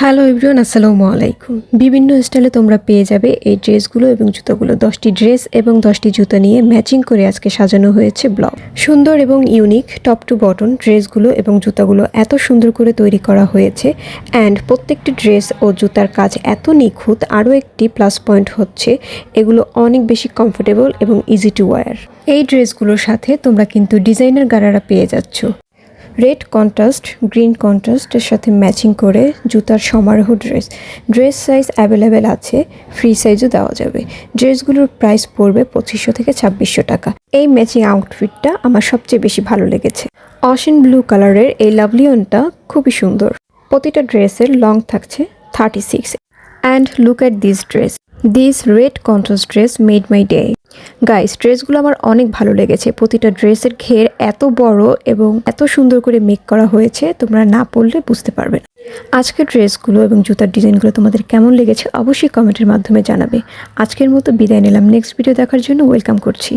Hello everyone আসসালামু আলাইকুম বিভিন্ন স্টাইলে তোমরা পেয়ে যাবে এই ড্রেসগুলো এবং জুতোগুলো। দশটি ড্রেস এবং দশটি জুতো নিয়ে ম্যাচিং করে আজকে সাজানো হয়েছে ব্লগ। সুন্দর এবং ইউনিক টপ টু বটন ড্রেসগুলো এবং জুতোগুলো এত সুন্দর করে তৈরি করা হয়েছে। অ্যান্ড প্রত্যেকটি ড্রেস ও জুতার কাজ এত নিখুঁত, আরও একটি প্লাস পয়েন্ট হচ্ছে, এগুলো অনেক বেশি কমফোর্টেবল এবং ইজি টু ওয়ার এই ড্রেসগুলোর সাথে তোমরা কিন্তু ডিজাইনার গারারা পেয়ে যাচ্ছ। রেড কন্ট্রাস্ট, গ্রিন কন্ট্রাস্টের সাথে ম্যাচিং করে জুতার সমারোহ ড্রেস। ড্রেস সাইজ অ্যাভেলেবেল আছে, ফ্রি সাইজও দেওয়া যাবে। ড্রেসগুলোর প্রাইস পড়বে পঁচিশশো থেকে ছাব্বিশশো টাকা। এই ম্যাচিং আউটফিটটা আমার সবচেয়ে বেশি ভালো লেগেছে। অসিন ব্লু কালারের এই লাভলিয়নটা খুবই সুন্দর। প্রতিটা ড্রেসের লং থাকছে thirty six. And look at this dress. This red contrast dress made my day. Guys ড্রেসগুলো আমার অনেক ভালো লেগেছে। প্রতিটা ড্রেসের ঘের এত বড় এবং এত সুন্দর করে মেক করা হয়েছে, তোমরা না পড়লে বুঝতে পারবে না। আজকের ড্রেসগুলো এবং জুতার ডিজাইনগুলো তোমাদের কেমন লেগেছে অবশ্যই কমেন্টের মাধ্যমে জানাবে। আজকের মতো বিদায় নিলাম। নেক্সট ভিডিও দেখার জন্য ওয়েলকাম করছি।